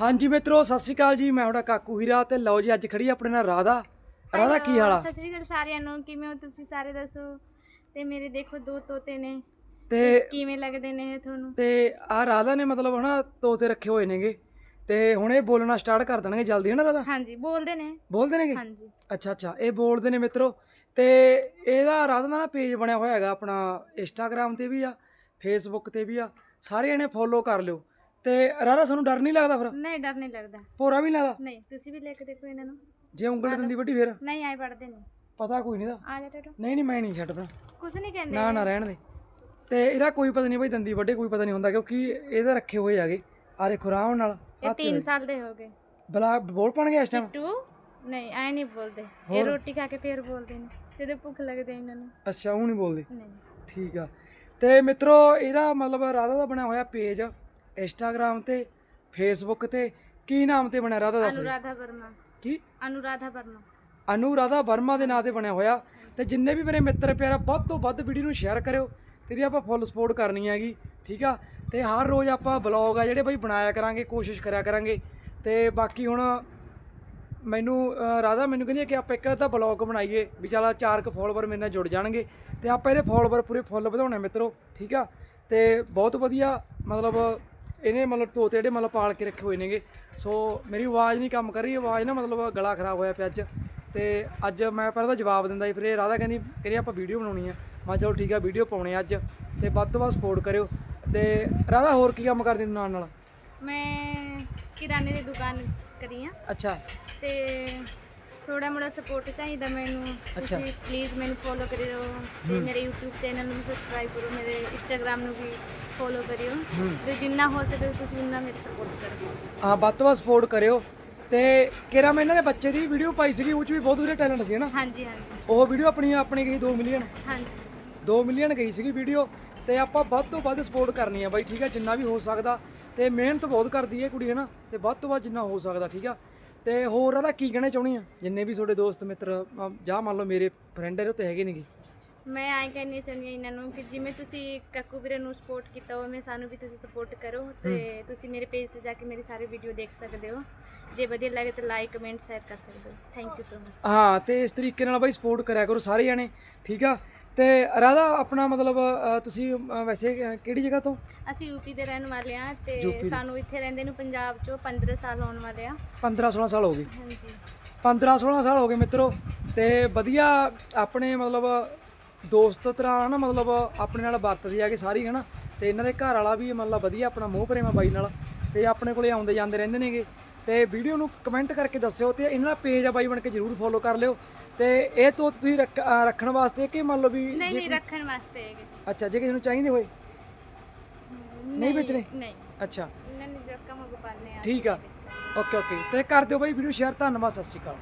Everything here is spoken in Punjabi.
ਹਾਂਜੀ ਮਿੱਤਰੋ ਸਤਿ ਸ਼੍ਰੀ ਅਕਾਲ ਜੀ। ਮੈਂ ਤੁਹਾਡਾ ਕਾਕੂ ਹੀਰਾ ਤੇ ਲਓ ਜੀ ਅੱਜ ਖੜੀ ਆਪਣੇ ਨਾਲ ਰਾਧਾ। ਰਾਧਾ ਕੀ ਹਾਲ ਆ? ਸਤਿ ਸ਼੍ਰੀ ਅਕਾਲ ਸਾਰਿਆਂ ਨੂੰ। ਕਿਵੇਂ ਹੋ ਤੁਸੀਂ ਸਾਰੇ ਦੱਸੋ? ਤੇ ਮੇਰੇ ਦੇਖੋ ਦੋ ਤੋਤੇ ਨੇ। ਤੇ ਕਿਵੇਂ ਲੱਗਦੇ ਨੇ ਇਹ ਤੁਹਾਨੂੰ? ਤੇ ਆ ਰਾਧਾ ਨੇ ਮਤਲਬ ਹਨਾ ਤੋਤੇ ਰੱਖੇ ਹੋਏ ਨੇਗੇ। ਤੇ ਹੁਣ ਇਹ ਬੋਲਣਾ ਸਟਾਰਟ ਕਰ ਦੇਣਗੇ ਜਲਦੀ ਹਨਾ ਰਾਧਾ? ਹਾਂਜੀ ਬੋਲਦੇ ਨੇ। ਬੋਲਦੇ ਨੇਗੇ? ਹਾਂਜੀ। ਅੱਛਾ ਅੱਛਾ ਇਹ ਬੋਲਦੇ ਨੇ ਮਿੱਤਰੋ। ਤੇ ਇਹਦਾ ਰਾਧਾ ਦਾ ਨਾ ਪੇਜ ਬਣਿਆ ਹੋਇਆ ਹੈਗਾ ਆਪਣਾ ਇੰਸਟਾਗ੍ਰam ਤੇ ਵੀ ਆ ਫੇਸਬੁੱਕ ਤੇ ਵੀ ਆ। ਸਾਰੇ ਜਣੇ ਫੋਲੋ ਕਰ ਲਿਓ। ਤੇ ਰਾਧਾ ਤੁਹਾਨੂੰ ਡਰ ਨਹੀਂ ਲੱਗਦਾ ਫਿਰ? ਨਹੀਂ ਡਰ ਨਹੀਂ ਲੱਗਦਾ। ਭੋਰਾ ਵੀ ਲੱਗਦਾ? ਨਹੀਂ ਤੁਸੀਂ ਵੀ ਲੈ ਕੇ ਦੇਖੋ ਇਹਨਾਂ ਨੂੰ। ਜੇ ਉਂਗਲ ਦੰਦੀ ਵੱਡੀ ਫਿਰ? ਨਹੀਂ ਆਏ ਪੜਦੇ ਨੇ ਪਤਾ ਕੋਈ ਨਹੀਂ ਦਾ ਆ ਜਾ ਟਟੋ। ਨਹੀਂ ਨਹੀਂ ਮੈਂ ਨਹੀਂ ਛੱਡਣਾ ਕੁਝ ਨਹੀਂ ਕਹਿੰਦੇ ਨਾ ਨਾ ਰਹਿਣ ਦੇ। ਤੇ ਇਹਦਾ ਕੋਈ ਪਤਾ ਨਹੀਂ ਬਈ ਦੰਦੀ ਵੱਡੇ ਕੋਈ ਪਤਾ ਨਹੀਂ ਹੁੰਦਾ ਕਿਉਂਕਿ ਇਹਦਾ ਰੱਖੇ ਹੋਏ ਹੈਗੇ। ਆ ਦੇਖੋ ਨਾਲ ਇਹ 3 ਸਾਲ ਦੇ ਹੋ ਗਏ। ਬਲਾ ਬੋਲ ਪਾਣਗੇ ਇਸ ਟਾਈਮ ਟੂ ਨਹੀਂ ਆਏ ਨਹੀਂ ਬੋਲਦੇ। ਇਹ ਰੋਟੀ ਖਾ ਕੇ ਫੇਰ ਬੋਲਦੇ ਨੇ ਜਦੋਂ ਭੁੱਖ ਲੱਗਦੀ ਇਹਨਾਂ ਨੂੰ। ਅੱਛਾ ਉਹ ਨਹੀਂ ਬੋਲਦੇ। ਨਹੀਂ। ਠੀਕ ਆ। ਤੇ ਮਿੱਤਰੋ ਇਹਦਾ ਮਤਲਬ ਰਾਧਾ ਦਾ ਬਣਿਆ ਹੋਇਆ ਪੇਜ। ਇੰਸਟਾਗ੍ਰam ਤੇ ਫੇਸਬੁੱਕ ਤੇ ਕੀ ਨਾਮ ਤੇ ਬਣਿਆ ਰਾਧਾ ਦੱਸ ਅਨੁਰਾਧਾ ਵਰਮਾ। ਕੀ? ਅਨੁਰਾਧਾ ਵਰਮਾ। ਅਨੂ ਰਾਧਾ ਵਰਮਾ ਦੇ ਨਾਂ ਤੇ ਬਣਿਆ ਹੋਇਆ। ਤੇ ਜਿੰਨੇ ਵੀ ਮੇਰੇ ਮਿੱਤਰ ਪਿਆਰਾ ਵੱਧ ਤੋਂ ਵੱਧ ਵੀਡੀਓ ਨੂੰ ਸ਼ੇਅਰ ਕਰਿਓ। ਤੇਰੀ ਆਪਾਂ ਫੁੱਲ ਸਪੋਰਟ ਕਰਨੀ ਹੈਗੀ ਠੀਕ ਆ? ਤੇ ਹਰ ਰੋਜ਼ ਆਪਾਂ ਬਲੌਗ ਆ ਜਿਹੜੇ ਬਈ ਬਣਾਇਆ ਕਰਾਂਗੇ ਕੋਸ਼ਿਸ਼ ਕਰਿਆ ਕਰਾਂਗੇ। ਤੇ ਬਾਕੀ ਹੁਣ ਮੈਨੂੰ ਰਾਧਾ ਮੈਨੂੰ ਕਹਿੰਦੀ ਹੈ ਕਿ ਆਪਾਂ ਇੱਕ ਅੱਧਾ ਬਲੌਗ ਬਣਾਈਏ ਵੀ ਚੱਲ ਚਾਰ ਕੁ ਫੋਲੋਵਰ ਮੇਰੇ ਨਾਲ ਜੁੜ ਜਾਣਗੇ। ਤੇ ਆਪਾਂ ਇਹਦੇ ਫੋਲੋਵਰ ਪੂਰੇ ਫੁੱਲ ਵਧਾਉਣੇ ਮਿੱਤਰੋ ਠੀਕ ਆ? ਤੇ ਬਹੁਤ ਵਧੀਆ ਮਤਲਬ ਇਹਨੇ ਮਤਲਬ ਤੋਤੇ ਜਿਹੜੇ ਮਤਲਬ ਪਾਲ ਕੇ ਰੱਖੇ ਹੋਏ ਨੇਗੇ। ਸੋ ਮੇਰੀ ਆਵਾਜ਼ ਨਹੀਂ ਕੰਮ ਕਰ ਰਹੀ ਆਵਾਜ਼ ਨਾ ਮਤਲਬ ਗਲਾ ਖਰਾਬ ਹੋਇਆ ਪਿਆ ਅੱਜ। ਤੇ ਅੱਜ ਮੈਂ ਪਹਿਲਾਂ ਤਾਂ ਜਵਾਬ ਦਿੰਦਾ ਸੀ ਫਿਰ ਇਹ ਰਾਧਾ ਕਹਿੰਦੀ ਕਹਿੰਦੀ ਆਪਾਂ ਵੀਡੀਓ ਬਣਾਉਣੀ ਆ। ਮੈਂ ਚਲੋ ਠੀਕ ਆ ਵੀਡੀਓ ਪਾਉਣੇ ਅੱਜ। ਤੇ ਵੱਧ ਤੋਂ ਵੱਧ ਸਪੋਰਟ ਕਰਿਓ। ਤੇ ਰਾਧਾ ਹੋਰ ਕੀ ਕੰਮ ਕਰਦੀ ਤੂੰ ਨਾਲ ਨਾਲ? ਮੈਂ ਕਿਰਾਣੇ ਦੀ ਦੁਕਾਨ ਕਰੀ ਆ। ਅੱਛਾ। ਤੇ ਥੋੜਾ ਮੋੜਾ ਸਪੋਰਟ ਚਾਹੀਦਾ ਮੈਨੂੰ। ਤੁਸੀਂ ਪਲੀਜ਼ ਮੈਨੂੰ ਫੋਲੋ ਕਰਿਓ ਤੇ ਮੇਰੇ YouTube ਚੈਨਲ ਨੂੰ ਵੀ ਸਬਸਕ੍ਰਾਈਬ ਕਰੋ ਮੇਰੇ Instagram ਨੂੰ ਵੀ ਫੋਲੋ ਕਰਿਓ। ਤੇ ਜਿੰਨਾ ਹੋ ਸਕੇ ਤੁਸੀਂ ਉਨਾ ਮੇਰੀ ਸਪੋਰਟ ਕਰੋ। ਹਾਂ ਵੱਧ ਤੋਂ ਵੱਧ ਸਪੋਰਟ ਕਰਿਓ। ਤੇ ਕਿਰਾ ਮੈਂ ਇਹਨਾਂ ਦੇ ਬੱਚੇ ਦੀ ਵੀਡੀਓ ਪਾਈ ਸੀਗੀ ਉਹ ਚ ਵੀ ਬਹੁਤ ਵਧੀਆ ਟੈਲੈਂਟ ਸੀ ਨਾ? ਹਾਂਜੀ ਹਾਂਜੀ। ਉਹ ਵੀਡੀਓ ਆਪਣੀ ਆਪਣੀ ਗਈ 2 ਮਿਲੀਅਨ ਹਾਂਜੀ। 2 ਮਿਲੀਅਨ ਗਈ ਸੀਗੀ ਵੀਡੀਓ ਤੇ ਆਪਾਂ ਵੱਧ ਤੋਂ ਵੱਧ ਸਪੋਰਟ ਕਰਨੀ ਆ ਬਾਈ ਠੀਕ ਆ ਜਿੰਨਾ ਵੀ ਹੋ ਸਕਦਾ। ਤੇ ਮਿਹਨਤ ਬਹੁਤ ਕਰਦੀ ਹੈ ਕੁੜੀ ਹੈ ਨਾ? ਤੇ ਵੱਧ ਤੋਂ ਵੱਧ ਜਿੰਨਾ ਹੋ ਸਕਦਾ ਠੀਕ ਆ? ਤੇ ਹੋਰ ਇਹਦਾ ਕੀ ਕਹਿਣਾ ਚਾਹੁੰਦੀ ਆ? ਜਿੰਨੇ ਵੀ ਤੁਹਾਡੇ ਦੋਸਤ ਮਿੱਤਰ ਅਮ, ਜਾਂ ਮੰਨ ਲਓ ਮੇਰੇ ਫਰੈਂਡ ਇਹਦੇ ਉੱਤੇ ਹੈਗੇ ਨੇਗੇ? ਮੈਂ ਆਈ ਕਹਿੰਨੀ ਚਾਹੁੰਦੀ ਹਾਂ ਇਹਨਾਂ ਨੂੰ ਕਿ ਜਿਵੇਂ ਤੁਸੀਂ ਕੱਕੂ ਵੀਰੇ ਨੂੰ ਸਪੋਰਟ ਕੀਤਾ ਉਵੇਂ ਸਾਨੂੰ ਵੀ ਤੁਸੀਂ ਸਪੋਰਟ ਕਰੋ ਤੇ ਤੁਸੀਂ ਮੇਰੇ ਪੇਜ ਤੇ ਜਾ ਕੇ ਮੇਰੀ ਸਾਰੀ ਵੀਡੀਓ ਦੇਖ ਸਕਦੇ ਹੋ। ਜੇ ਵਧੀਆ ਲੱਗੇ ਤਾਂ ਲਾਈਕ ਕਮੈਂਟ ਸ਼ੇਅਰ ਕਰ ਸਕਦੇ ਹੋ। ਥੈਂਕ ਯੂ ਸੋ ਮਚ ਹਾਂ ਤੇ ਇਸ ਤਰੀਕੇ ਨਾਲ ਬਾਈ ਸਪੋਰਟ ਕਰਿਆ ਕਰੋ ਸਾਰੇ ਜਾਣੇ ਠੀਕ ਆ? ਤੇ ਰਾਧਾ ਆਪਣਾ ਮਤਲਬ ਅ, ਤੁਸੀਂ ਅ, ਵੈਸੇ ਅ, ਕਿਹੜੀ ਜਗ੍ਹਾ ਤੋਂ? ਅਸੀਂ ਯੂਪੀ ਦੇ ਰਹਿਣ ਵਾਲੇ ਆ ਤੇ ਯੂਪੀ ਦੇ। ਸਾਨੂੰ ਇੱਥੇ ਰਹਿੰਦੇ ਨੂੰ ਪੰਜਾਬ ਚੋਂ 15 ਸਾਲ ਹੋਣ ਵਾਲੇ ਆ। 15 16 ਸਾਲ ਹੋ ਗਏ। ਹਾਂਜੀ। 15 16 ਸਾਲ ਹੋ ਗਏ ਮਿੱਤਰੋ ਤੇ ਵਧੀਆ ਆਪਣੇ ਮਤਲਬ ਦੋਸਤ ਤਰ੍ਹਾਂ ਨਾ ਮਤਲਬ ਆਪਣੇ ਨਾਲ ਵਰਤਦੀ ਆ ਕਿ ਸਾਰੀ ਹਨਾ। ਤੇ ਇਹਨਾਂ ਦੇ ਘਰ ਵਾਲਾ ਵੀ ਮਤਲਬ ਵਧੀਆ ਆਪਣਾ ਮੋਹ ਪ੍ਰੇਮਾ ਬਾਈ ਨਾਲ ਤੇ ਆਪਣੇ ਕੋਲੇ ਆਉਂਦੇ ਜਾਂਦੇ ਰਹਿੰਦੇ ਨੇਗੇ। ਤੇ ਵੀਡੀਓ ਨੂੰ ਕਮੈਂਟ ਕਰਕੇ ਦੱਸਿਓ ਤੇ ਇਹਨਾਂ ਦਾ ਪੇਜ ਆ ਬਾਈ ਬਣ ਕੇ ਜਰੂਰ ਫੋਲੋ ਕਰ ਲਿਓ। ਤੇ ਇਹ ਤੋਂ ਤੁਸੀਂ ਰੱਖ- ਅਹ ਰੱਖਣ ਵਾਸਤੇ ਕਿ ਮੰਨ ਲਓ ਵੀ ਨਹੀਂ ਨਹੀਂ ਰੱਖਣ ਵਾਸਤੇ ਹੈਗੇ ਜੀ। ਅੱਛਾ ਜੇ ਕਿਸੇ ਨੂੰ ਚਾਹੀਦੇ ਹੋਏ? ਨਹੀਂ ਵੇਚਣੇ? ਨਹੀਂ। ਅੱਛਾ। ਇਹਨਾਂ ਨੇ ਜੋ ਕੰਮ ਪਾਲਨੇ ਆ ਠੀਕ ਆ। Okay okay. ਤੇ ਕਰ ਦਿਓ ਬਾਈ ਵੀਡੀਓ ਸ਼ੇਅਰ। ਧੰਨਵਾਦ ਸਤਿ ਸ਼੍ਰੀ ਅਕਾਲ।